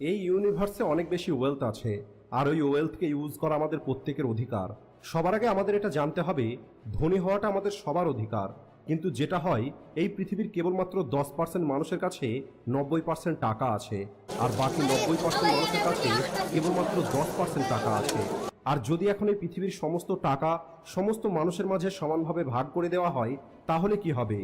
এই ইউনিভার্সে অনেক বেশি ওয়েলথ আছে, আর ওই ওয়েলথকে ইউজ করা আমাদের প্রত্যেকের অধিকার। সবার আগে আমাদের এটা জানতে হবে, ধনী হওয়াটা আমাদের সবার অধিকার। কিন্তু যেটা হয়, এই পৃথিবীর কেবলমাত্র দশ পার্সেন্ট মানুষের কাছে নব্বই পার্সেন্ট টাকা আছে, আর বাকি নব্বই পার্সেন্ট মানুষের কাছে কেবলমাত্র দশ পার্সেন্ট টাকা আছে। আর যদি এখন এই পৃথিবীর সমস্ত টাকা সমস্ত মানুষের মাঝে সমানভাবে ভাগ করে দেওয়া হয়, তাহলে কি হবে?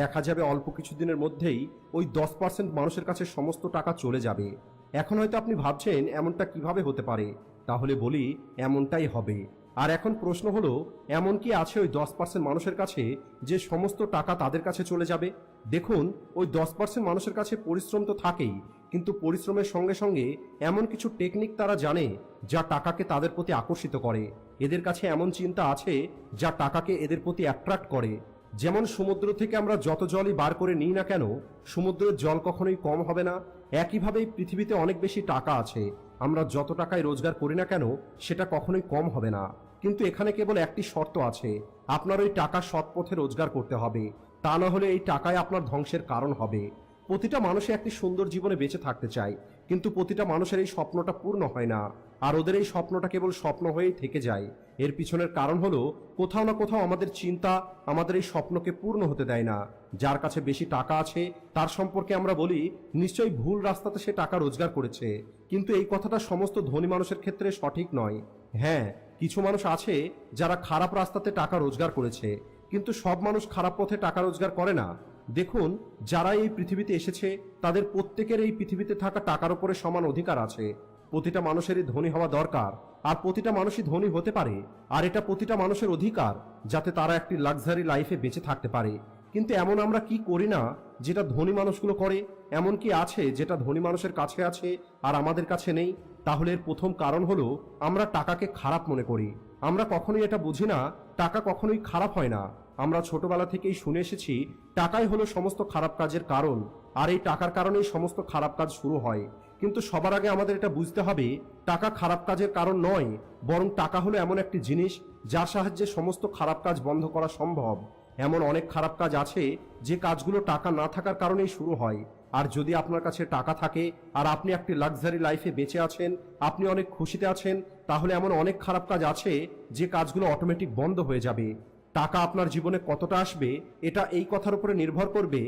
দেখা যাবে অল্প কিছুদিনের মধ্যেই ওই দশ পার্সেন্ট মানুষের কাছে সমস্ত টাকা চলে যাবে। এখন হয়তো আপনি ভাবছেন এমনটা কীভাবে হতে পারে? তাহলে বলি, এমনটাই হবে। আর এখন প্রশ্ন হলো, এমন কি আছে ওই দশ পার্সেন্ট মানুষের কাছে যে সমস্ত টাকা তাদের কাছে চলে যাবে? দেখুন, ওই দশ পার্সেন্ট মানুষের কাছে পরিশ্রম তো থাকেই, কিন্তু পরিশ্রমের সঙ্গে সঙ্গে এমন কিছু টেকনিক তারা জানে যা টাকাকে তাদের প্রতি আকর্ষিত করে। এদের কাছে এমন চিন্তা আছে যা টাকাকে এদের প্রতি অ্যাট্রাক্ট করে। যেমন সমুদ্র থেকে আমরা যত জলই বার করে নিই না কেন, সমুদ্রের জল কখনোই কম হবে না। একইভাবে পৃথিবীতে অনেক বেশি টাকা আছে। আমরা যত টাকায় রোজগার করি না কেন, সেটা কখনোই কম হবে না। কিন্তু এখানে কেবল একটি শর্ত আছে, আপনার ওই টাকা সৎ পথে রোজগার করতে হবে। তা না হলে এই টাকায় আপনার ধ্বংসের কারণ হবে। প্রতিটা মানুষে একটি সুন্দর জীবনে বেঁচে থাকতে চায়। কিন্তু প্রতিটা মানুষের এই স্বপ্নটা পূর্ণ হয় না। আর ওদের এই স্বপ্নটা কেবল স্বপ্ন হয়েই থেকে যায়। এর পিছনের কারণ হলো, কোথাও না কোথাও আমাদের চিন্তা আমাদের এই স্বপ্নকে পূর্ণ হতে দেয় না। যার কাছে বেশি টাকা আছে, তার সম্পর্কে আমরা বলি, নিশ্চয়ই ভুল রাস্তাতে সে টাকা রোজগার করেছে। কিন্তু এই কথাটা সমস্ত ধনী মানুষের ক্ষেত্রে সঠিক নয়। হ্যাঁ কিছু মানুষ আছে যারা খারাপ রাস্তাতে টাকা রোজগার করেছে, কিন্তু সব মানুষ খারাপ পথে টাকা রোজগার করে না। দেখুন, যারা এই পৃথিবীতে এসেছে, তাদের প্রত্যেকের এই পৃথিবীতে থাকা টাকার উপরে সমান অধিকার আছে। প্রতিটা মানুষেরই ধনী হওয়া দরকার, আর প্রতিটা মানুষই ধনী হতে পারে, আর এটা প্রতিটা মানুষের অধিকার, যাতে তারা একটি লাক্সারি লাইফে বেঁচে থাকতে পারে। কিন্তু এমন আমরা কি করি না, যেটা ধনী মানুষগুলো করে? এমন কি আছে, যেটা ধনী মানুষের কাছে আছে, আর আমাদের কাছে নেই? তাহলে এর প্রথম কারণ হলো, আমরা টাকাকে খারাপ মনে করি। আমরা কখনোই এটা বুঝি না টাকা কখনোই খারাপ হয় না। আমরা ছোটবেলা থেকেই শুনে এসেছি, টাকাই হলো সমস্ত খারাপ কাজের কারণ, আর এই টাকার কারণেই সমস্ত খারাপ কাজ শুরু হয়। কিন্তু সবার আগে আমাদের এটা বুঝতে হবে, টাকা খারাপ কাজের কারণ নয়, বরং টাকা হলো এমন একটি জিনিস যার সাহায্যে সমস্ত খারাপ কাজ বন্ধ করা সম্ভব। এমন অনেক খারাপ কাজ আছে যে কাজগুলো টাকা না থাকার কারণেই শুরু হয়। আর যদি আপনার কাছে টাকা থাকে আর আপনি একটি লাক্সারি লাইফে বেঁচে আছেন, আপনি অনেক খুশিতে আছেন, তাহলে এমন অনেক খারাপ কাজ আছে যে কাজগুলো অটোমেটিক বন্ধ হয়ে যাবে। টাকা আপনার জীবনে কতটা আসবে, এটা এই কথার উপরে নির্ভর করবে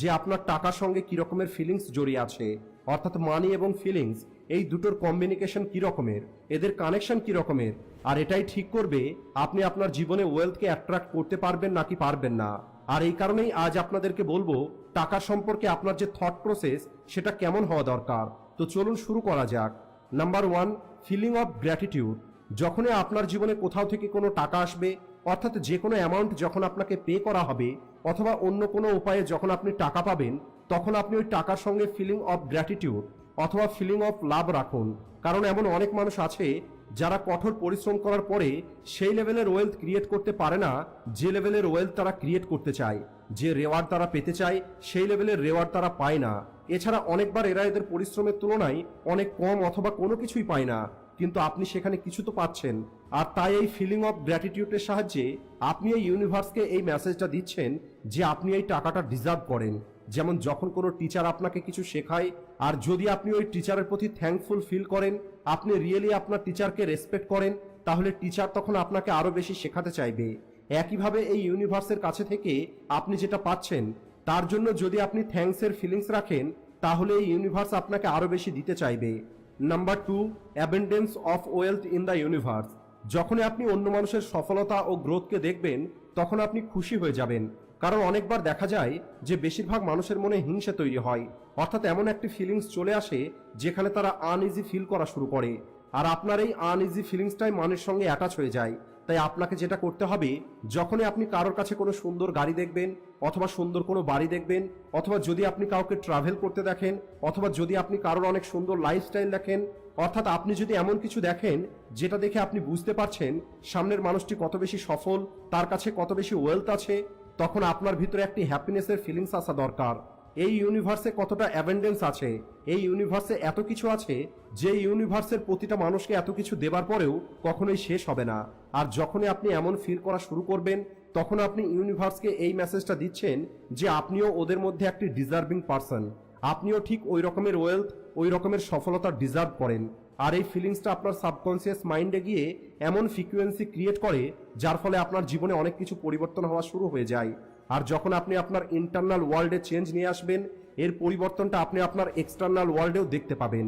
যে আপনার টাকার সঙ্গে কি রকমের ফিলিংস জড়িয়ে আছে। অর্থাৎ মানি এবং ফিলিংস এই দুটোর কম্বিনিকেশন কি রকমের, এদের কানেকশন কি রকমের, আর এটাই ঠিক করবে আপনি আপনার জীবনে ওয়েলথকে অ্যাট্রাক্ট করতে পারবেন নাকি পারবেন না। আর এই কারণেই আজ আপনাদেরকে বলব টাকা সম্পর্কে আপনার যে থট প্রসেস সেটা কেমন হওয়া দরকার? তো চলুন শুরু করা যাক। Number one feeling of gratitude যখনই আপনার জীবনে কোথাও থেকে কোনো টাকা আসবে, অর্থাৎ যে কোনো অ্যামাউন্ট যখন আপনাকে পে করা হবে, অথবা অন্য কোনো উপায়ে যখন আপনি টাকা পাবেন, তখন আপনি ওই টাকার সঙ্গে ফিলিং অফ গ্র্যাটিটিউড অথবা ফিলিং অফ লাভ রাখুন। কারণ এমন অনেক মানুষ আছে, যারা কঠোর পরিশ্রম করার পরে সেই লেভেলের ওয়েলথ ক্রিয়েট করতে পারে না, যে লেভেলের ওয়েলথ তারা ক্রিয়েট করতে চায়। যে রেওয়ার্ড তারা পেতে চায়, সেই লেভেলের রেওয়ার্ড তারা পায় না। এছাড়া অনেকবার এরা এদের পরিশ্রমের তুলনায় অনেক কম অথবা কোনো কিছুই পায় না। কিন্তু আপনি সেখানে কিছু তো পাচ্ছেন। আর তাই এই ফিলিং অফ গ্র্যাটিটিউডের সাহায্যে আপনি এই ইউনিভার্সকে এই মেসেজটা দিচ্ছেন যে আপনি এই টাকাটা ডিজার্ভ করেন। যেমন যখন কোনো টিচার আপনাকে কিছু শেখায়, আর যদি আপনি ওই টিচারের প্রতি থ্যাঙ্কফুল ফিল করেন, আপনি রিয়েলি আপনার টিচারকে রেসপেক্ট করেন, তাহলে টিচার তখন আপনাকে আরও বেশি শেখাতে চাইবে। একইভাবে এই ইউনিভার্সের কাছে থেকে আপনি যেটা পাচ্ছেন, তার জন্য যদি আপনি থ্যাঙ্কসের ফিলিংস রাখেন, তাহলে এই ইউনিভার্স আপনাকে আরও বেশি দিতে চাইবে। Number two abundance of wealth in the universe যখনই আপনি অন্য মানুষের সফলতা ও গ্রোথকে দেখবেন, তখন আপনি খুশি হয়ে যাবেন। কারণ অনেকবার দেখা যায় যে বেশিরভাগ মানুষের মনে হিংসা তৈরি হয়। অর্থাৎ এমন একটি ফিলিংস চলে আসে, যেখানে তারা আনইজি ফিল করা শুরু করে। আর আপনার এই আনইজি ফিলিংসটাই মানের সঙ্গে অ্যাটাচ হয়ে যায়। তাই আপনাকে যেটা করতে হবে, যখনই আপনি কারোর কাছে কোনো সুন্দর গাড়ি দেখবেন, অথবা সুন্দর কোনো বাড়ি দেখবেন, অথবা যদি আপনি কাউকে ট্রাভেল করতে দেখেন, অথবা যদি আপনি কারোর অনেক সুন্দর লাইফস্টাইল দেখেন, অর্থাৎ আপনি যদি এমন কিছু দেখেন, যেটা দেখে আপনি বুঝতে পারছেন সামনের মানুষটি কত বেশি সফল, তার কাছে কত বেশি ওয়েলথ আছে, তখন আপনার ভিতরে একটি হ্যাপিনেসের ফিলিংস আসা দরকার। এই ইউনিভার্সে কতটা অ্যাভেন্ডেন্স আছে? এই ইউনিভার্সে এত কিছু আছে যে ইউনিভার্সের প্রতিটা মানুষকে এত কিছু দেবার পরেও কখনোই শেষ হবে না। আর যখনই আপনি এমন ফিল করা শুরু করবেন, তখন আপনি ইউনিভার্সকে এই মেসেজটা দিচ্ছেন যে আপনিও ওদের মধ্যে একটি ডিজার্ভিং পার্সন আপনিও ঠিক ওই রকমের ওয়েলথ ওই রকমের সফলতা ডিজার্ভ করেন। আর এই ফিলিংসটা আপনার সাবকনসিয়াস মাইন্ডে গিয়ে এমন ফ্রিকুয়েন্সি ক্রিয়েট করে, যার ফলে আপনার জীবনে অনেক কিছু পরিবর্তন হওয়া শুরু হয়ে যায়। আর যখন আপনি আপনার ইন্টারনাল ওয়ার্ল্ডে চেঞ্জ নিয়ে আসবেন, এর পরিবর্তনটা আপনি আপনার এক্সটার্নাল ওয়ার্ল্ডেও দেখতে পাবেন।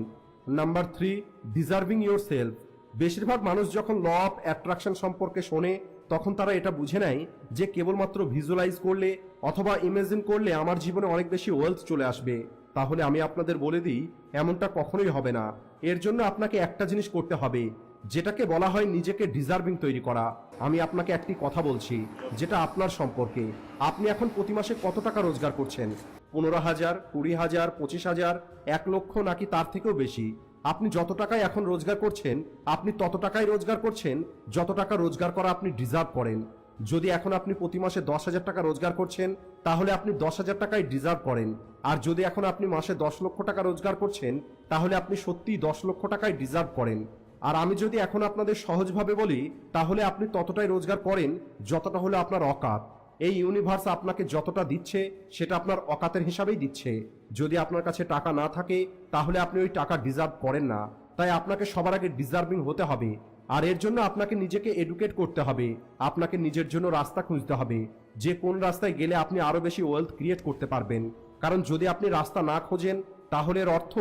Number three deserving yourself বেশিরভাগ মানুষ যখন ল অফ অ্যাট্রাকশন সম্পর্কে শোনে, তখন তারা এটা বুঝে নেয় যে কেবলমাত্র ভিজুয়ালাইজ করলে অথবা ইমেজিন করলে আমার জীবনে অনেক বেশি ওয়েলথ চলে আসবে। তাহলে আমি আপনাদের বলে দিই, এমনটা কখনোই হবে না। এর জন্য আপনাকে একটা জিনিস করতে হবে, যেটাকে বলা হয় নিজেকে ডিজার্ভিং তৈরি করা। আমি আপনাকে একটি কথা বলছি, যেটা আপনার সম্পর্কে। আপনি এখন প্রতি মাসে কত টাকা রোজগার করছেন? পনেরো হাজার, কুড়ি হাজার, পঁচিশ হাজার, এক লক্ষ নাকি তার থেকেও বেশি? আপনি যত টাকায় এখন রোজগার করছেন, আপনি তত টাকাই রোজগার করছেন, যত টাকা রোজগার করা আপনি ডিজার্ভ করেন। যদি এখন আপনি প্রতি মাসে দশ হাজার টাকা রোজগার করছেন, তাহলে আপনি দশ হাজার টাকাই ডিজার্ভ করেন। আর যদি এখন আপনি মাসে দশ লক্ষ টাকা রোজগার করছেন, তাহলে আপনি সত্যিই দশ লক্ষ টাকাই ডিজার্ভ করেন। আর আমি যদি এখন আপনাদের সহজভাবে বলি, তাহলে আপনি ততটাই রোজগার করেন যতটা হলো আপনার অকাত। এই ইউনিভার্স আপনাকে যতটা দিচ্ছে, সেটা আপনার অকাতের হিসাবেই দিচ্ছে। যদি আপনার কাছে টাকা না থাকে, তাহলে আপনি ওই টাকা ডিজার্ভ করেন না। তাই আপনাকে সবার আগে ডিজার্ভিং হতে হবে। আর এর জন্য আপনাকে নিজেকে এডুকেট করতে হবে। আপনাকে নিজের জন্য রাস্তা খুঁজতে হবে। যে কোন রাস্তায় গেলে আপনি আরও বেশি ওয়েলথ ক্রিয়েট করতে পারবেন। কারণ যদি আপনি রাস্তা না খোঁজেন তাহলে এর অর্থ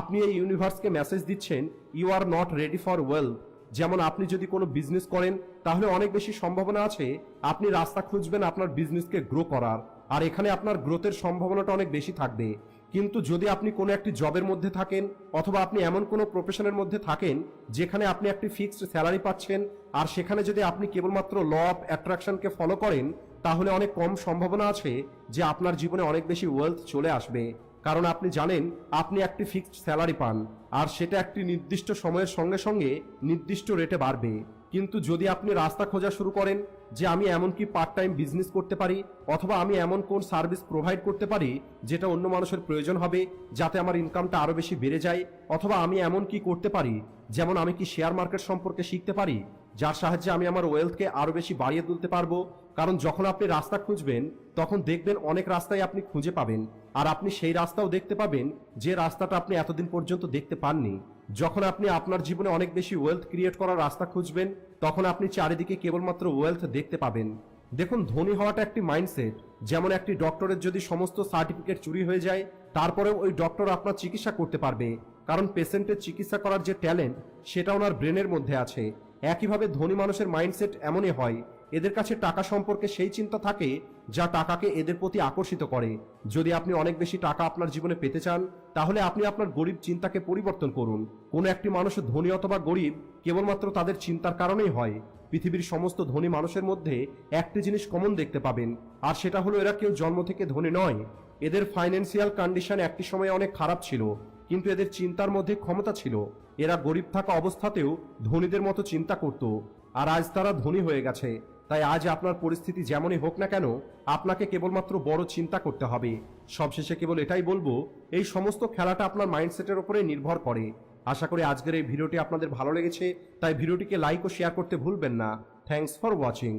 আপনি এই ইউনিভার্সকে মেসেজ দিচ্ছেন you are not ready for wealth যেমন আপনি যদি কোনো বিজনেস করেন, তাহলে অনেক বেশি সম্ভাবনা আছে আপনি রাস্তা খুঁজবেন আপনার বিজনেসকে গ্রো করার। আর এখানে আপনার গ্রোথের সম্ভাবনাটা অনেক বেশি থাকবে। কিন্তু যদি আপনি কোনো একটি জবের মধ্যে থাকেন অথবা আপনি এমন কোনো প্রফেশনের মধ্যে থাকেন, যেখানে আপনি একটি ফিক্সড স্যালারি পাচ্ছেন, আর সেখানে যদি আপনি কেবলমাত্র ল অফ অ্যাট্রাকশনকে ফলো করেন, তাহলে অনেক কম সম্ভাবনা আছে যে আপনার জীবনে অনেক বেশি ওয়েলথ চলে আসবে। কারণ আপনি জানেন, আপনি একটি ফিক্সড স্যালারি পান, আর সেটা একটি নির্দিষ্ট সময়ের সঙ্গে সঙ্গে নির্দিষ্ট রেটে বাড়বে। কিন্তু যদি আপনি রাস্তা খোঁজা শুরু করেন যে আমি এমন কি পার্ট টাইম বিজনেস করতে পারি অথবা আমি এমন কোন সার্ভিস প্রোভাইড করতে পারি যেটা অন্য মানুষের প্রয়োজন হবে যাতে আমার ইনকামটা আরও বেশি বেড়ে যায় অথবা আমি এমন কি করতে পারি যেমন আমি কি শেয়ার মার্কেট সম্পর্কে শিখতে পারি যার সাহায্যে আমি আমার ওয়েলথকে আরও বেশি বাড়িয়ে তুলতে পারব। কারণ যখন আপনি রাস্তা খুঁজবেন, তখন দেখবেন অনেক রাস্তায় আপনি খুঁজে পাবেন। আর আপনি সেই রাস্তাও দেখতে পাবেন যে রাস্তাটা আপনি এতদিন পর্যন্ত দেখতে পাননি। যখন আপনি আপনার জীবনে অনেক বেশি ওয়েলথ ক্রিয়েট করার রাস্তা খুঁজবেন, তখন আপনি চারিদিকে কেবলমাত্র ওয়েলথ দেখতে পাবেন। দেখুন, ধনী হওয়াটা একটি মাইন্ডসেট যেমন একটি ডক্টরের যদি সমস্ত সার্টিফিকেট চুরি হয়ে যায়, তারপরেও ওই ডক্টর আপনার চিকিৎসা করতে পারবে। কারণ পেশেন্টের চিকিৎসা করার যে ট্যালেন্ট সেটা ওনার ব্রেনের মধ্যে আছে। একইভাবে ধনী মানুষের মাইন্ডসেট এমনই হয়। এদের কাছে টাকা সম্পর্কে সেই চিন্তা থাকে যা টাকাকে এদের প্রতি আকর্ষিত করে। যদি আপনি অনেক বেশি টাকা আপনার জীবনে পেতে চান, তাহলে আপনি আপনার গরিব চিন্তাকে পরিবর্তন করুন। কোনো একটি মানুষ ধনী অথবা গরিব কেবলমাত্র তাদের চিন্তার কারণেই হয়। পৃথিবীর সমস্ত ধনী মানুষের মধ্যে একটি জিনিস কমন দেখতে পাবেন, আর সেটা হলো এরা কেউ জন্ম থেকে ধনী নয়। এদের ফাইন্যান্সিয়াল কন্ডিশন একটি সময় অনেক খারাপ ছিল, কিন্তু এদের চিন্তার মধ্যে ক্ষমতা ছিল। এরা গরিব থাকা অবস্থাতেও ধনীদের মতো চিন্তা করত, আর আজ তারা ধনী হয়ে গেছে। তাই আজ আপনার পরিস্থিতি যেমনই হোক না কেন, আপনাকে কেবলমাত্র বড় চিন্তা করতে হবে। সবশেষে কেবল এটাই বলব, এই সমস্ত খেলাটা আপনার মাইন্ডসেটের ওপরে নির্ভর করে। আশা করি আজকের এই ভিডিওটি আপনাদের ভালো লেগেছে, তাই ভিডিওটিকে লাইক ও শেয়ার করতে ভুলবেন না। Thanks for watching.